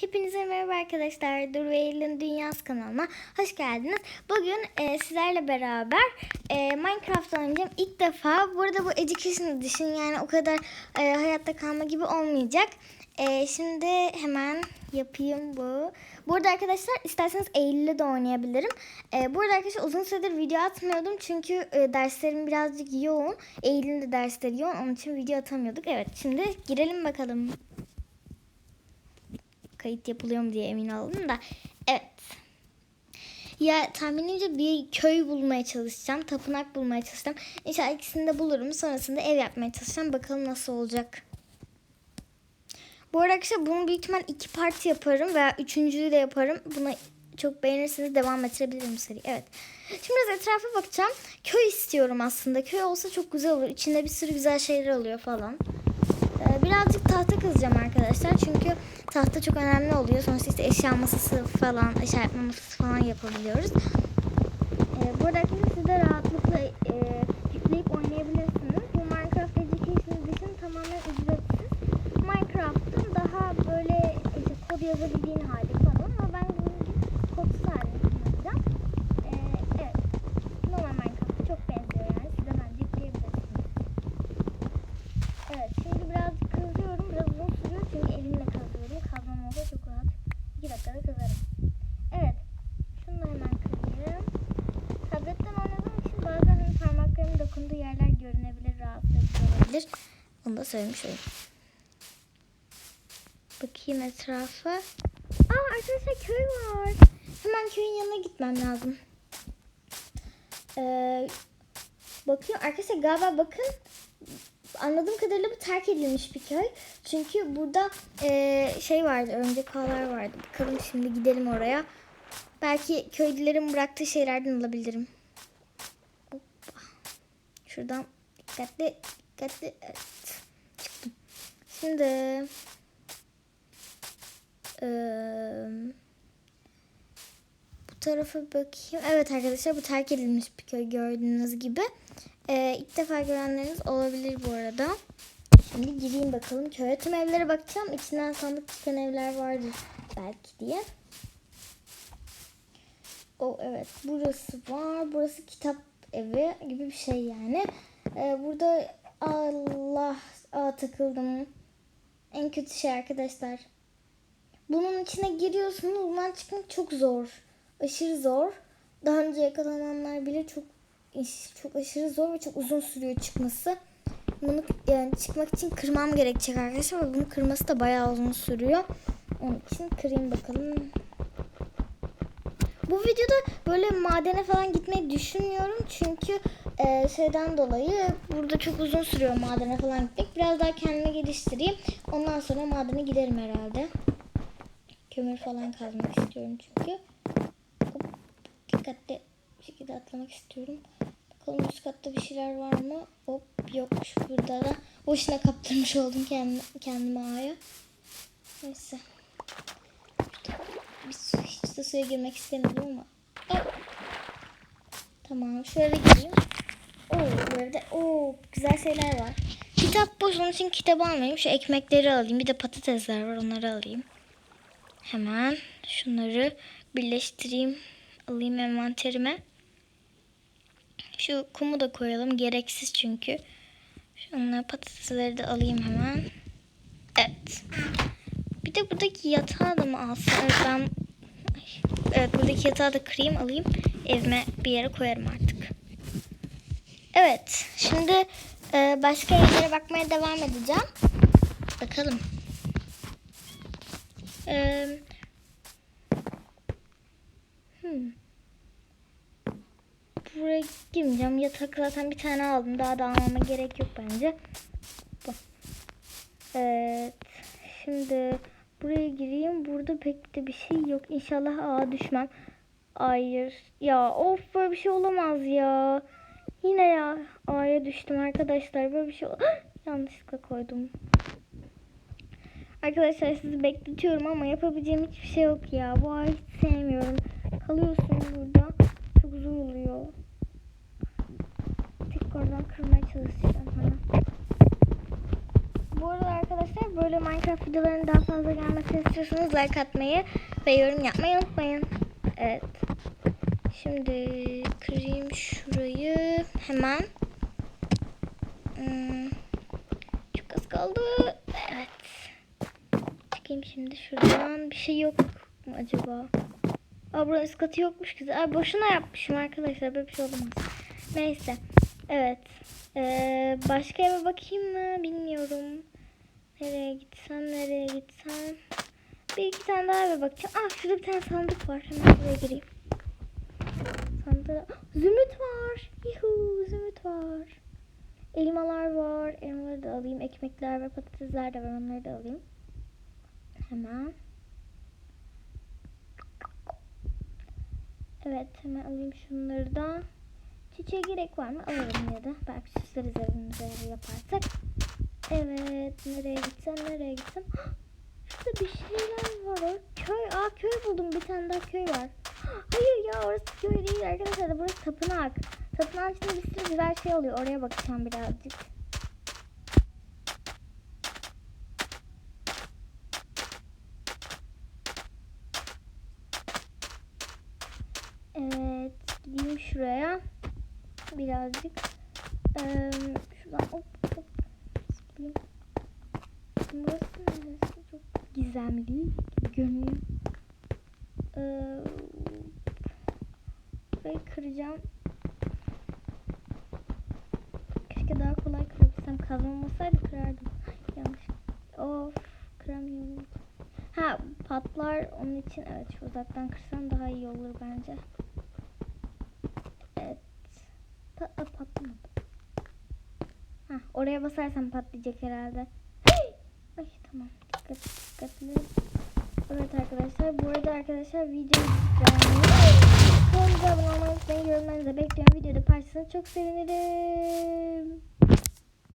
Hepinize merhaba arkadaşlar. Duru ve Eylül'ün Dünyası kanalına hoş geldiniz. Bugün e, sizlerle beraber e, Minecraft oynayacağım. İlk defa burada bu Education Edition yani o kadar e, hayatta kalma gibi olmayacak. E, şimdi hemen yapayım bu. Burada arkadaşlar isterseniz Eylül'le de oynayabilirim. E, burada arkadaşlar uzun süredir video atmıyordum. çünkü e, derslerim birazcık yoğun. Eylül'ün de dersleri yoğun. Onun için video atamıyorduk. Evet şimdi girelim bakalım kayıt yapılıyor mu diye emin oldum da. Evet. Ya tahminimce bir köy bulmaya çalışacağım. Tapınak bulmaya çalışacağım. İnşallah ikisini de bulurum. Sonrasında ev yapmaya çalışacağım. Bakalım nasıl olacak. Bu arada arkadaşlar bunu büyük ihtimal iki parti yaparım veya üçüncüyü de yaparım. Buna çok beğenirseniz devam ettirebilirim seri. Evet. Şimdi biraz etrafa bakacağım. Köy istiyorum aslında. Köy olsa çok güzel olur. İçinde bir sürü güzel şeyler oluyor falan. Ee, birazcık tahta kazacağım arkadaşlar. Çünkü tahta çok önemli oluyor. Sonuçta işte eşya masası falan, eşya yapma masası falan yapabiliyoruz. Ee, burada arkadaşlar siz rahatlıkla e, yükleyip oynayabilirsiniz. Bu Minecraft Education Edition tamamen ücretsiz. Minecraft'ın daha böyle işte kod yazabildiğin hali falan ama ben bunu kodsuz halini kullanacağım. Ee, evet. Normal Minecraft'a çok benziyor yani. Siz de bence yükleyebilirsiniz. Evet şimdi birazcık kazıyorum. Biraz uzun sürüyor çünkü elimle kazıyorum. Kazmam olsa çok rahat. 2 dakikada kazarım. Evet. Şunu da hemen kırayım. Tabletten oynadığım için bazen hani parmaklarımın dokunduğu yerler görünebilir, edici olabilir. Onu da söylemiş olayım. Bakayım etrafa. Aa arkadaşlar köy var. Hemen köyün yanına gitmem lazım. Ee, bakıyorum arkadaşlar galiba bakın anladığım kadarıyla bu terk edilmiş bir köy. Çünkü burada eee, şey vardı, örümcek ağlar vardı. Bakalım şimdi gidelim oraya. Belki köylülerin bıraktığı şeylerden alabilirim. Şuradan dikkatli, dikkatli. Evet. Çıktım. Şimdi eee, bu tarafa bakayım. Evet arkadaşlar bu terk edilmiş bir köy gördüğünüz gibi. Ee, ilk defa görenleriniz olabilir bu arada. Şimdi gireyim bakalım. Köye tüm evlere bakacağım. İçinden sandık çıkan evler vardır belki diye. O evet burası var. Burası kitap evi gibi bir şey yani. Ee, burada Allah aa, takıldım. En kötü şey arkadaşlar. Bunun içine giriyorsunuz. Bundan çıkmak çok zor. Aşırı zor. Daha önce yakalananlar bile çok çok aşırı zor ve çok uzun sürüyor çıkması. Bunu yani çıkmak için kırmam gerekecek arkadaşlar bunu kırması da bayağı uzun sürüyor. Onun için kırayım bakalım. Bu videoda böyle madene falan gitmeyi düşünmüyorum çünkü e, şeyden dolayı burada çok uzun sürüyor madene falan gitmek. Biraz daha kendimi geliştireyim. Ondan sonra madene giderim herhalde. Kömür falan kazmak istiyorum çünkü. Hop, dikkatli bir şekilde atlamak istiyorum. Bakalım üst katta bir şeyler var mı? Hop yokmuş burada da. Boşuna kaptırmış oldum kendimi, kendimi ağaya. Neyse. Bir su, de suya girmek istemedim ama. Hop. Tamam şöyle gireyim. Oo böyle oo güzel şeyler var. Kitap boş onun için kitabı almayayım. Şu ekmekleri alayım. Bir de patatesler var onları alayım. Hemen şunları birleştireyim. Alayım envanterime. Şu kumu da koyalım. Gereksiz çünkü. Şunları patatesleri de alayım hemen. Evet. Bir de buradaki yatağı da mı alsam? Evet ben Evet buradaki yatağı da kırayım alayım. Evime bir yere koyarım artık. Evet. Şimdi e, başka evlere bakmaya devam edeceğim. Bakalım. Eee Hmm. Buraya girmeyeceğim. Yatak zaten bir tane aldım. Daha da almama gerek yok bence. Evet. Şimdi buraya gireyim. Burada pek de bir şey yok. İnşallah ağa düşmem. Hayır. Ya of böyle bir şey olamaz ya. Yine ya A'ya düştüm arkadaşlar. Böyle bir şey yanlışlıkla koydum. Arkadaşlar sizi bekletiyorum ama yapabileceğim hiçbir şey yok ya. Bu A'yı hiç sevmiyorum. Kalıyorsunuz burada. Çok zor oluyor. Tekrardan kırmaya çalışacağım hemen. Bu arada böyle Minecraft videolarının daha fazla gelmesini istiyorsanız like atmayı ve yorum yapmayı unutmayın. Evet. Şimdi kırayım şurayı hemen. Hmm, çok az kaldı. Evet. Çıkayım şimdi şuradan. Bir şey yok mu acaba? Aa buranın üst katı yokmuş ki. Aa, boşuna yapmışım arkadaşlar. Böyle bir şey olamaz. Neyse. Evet. Ee, başka eve bakayım mı? Bilmiyorum. Nereye gitsem, nereye gitsem. Bir iki tane daha eve bakacağım. Aa şurada bir tane sandık var. Hemen buraya gireyim. Sandığa... Zümrüt var. Yuhu zümrüt var. Elmalar var. Elmaları da alayım. Ekmekler ve patatesler de var. Onları da alayım. Hemen. Evet hemen alayım şunları da. Çiçeğe gerek var mı? Alırım ya da. Belki süsleriz evimize evi yaparsak. Evet nereye gitsem nereye gitsem. Şurada bir şeyler var. Köy. Aa köy buldum. Bir tane daha köy var. Hayır ya orası köy değil arkadaşlar. Burası tapınak. Tapınağın içinde bir sürü güzel şey oluyor. Oraya bakacağım birazcık. Evet gideyim şuraya. Birazcık. Ee, şuradan hop zıplayayım. Burası neresi? Çok gizemli görünüyor. Ee, kıracağım. Keşke daha kolay kırabilsem. Kazma olmasaydı kırardım. Yanlış. Of kıramıyorum. Ha patlar onun için evet uzaktan kırsam daha iyi olur bence. Evet. Pa Aa, patlamadı. Ha oraya basarsam patlayacak herhalde. Ay tamam dikkat dikkatli. Evet arkadaşlar bu arada arkadaşlar videoyu beğenmeyi kanalımıza abone olmayı unutmayın yorumlarınızı bekliyorum videoda paylaşırsanız çok sevinirim.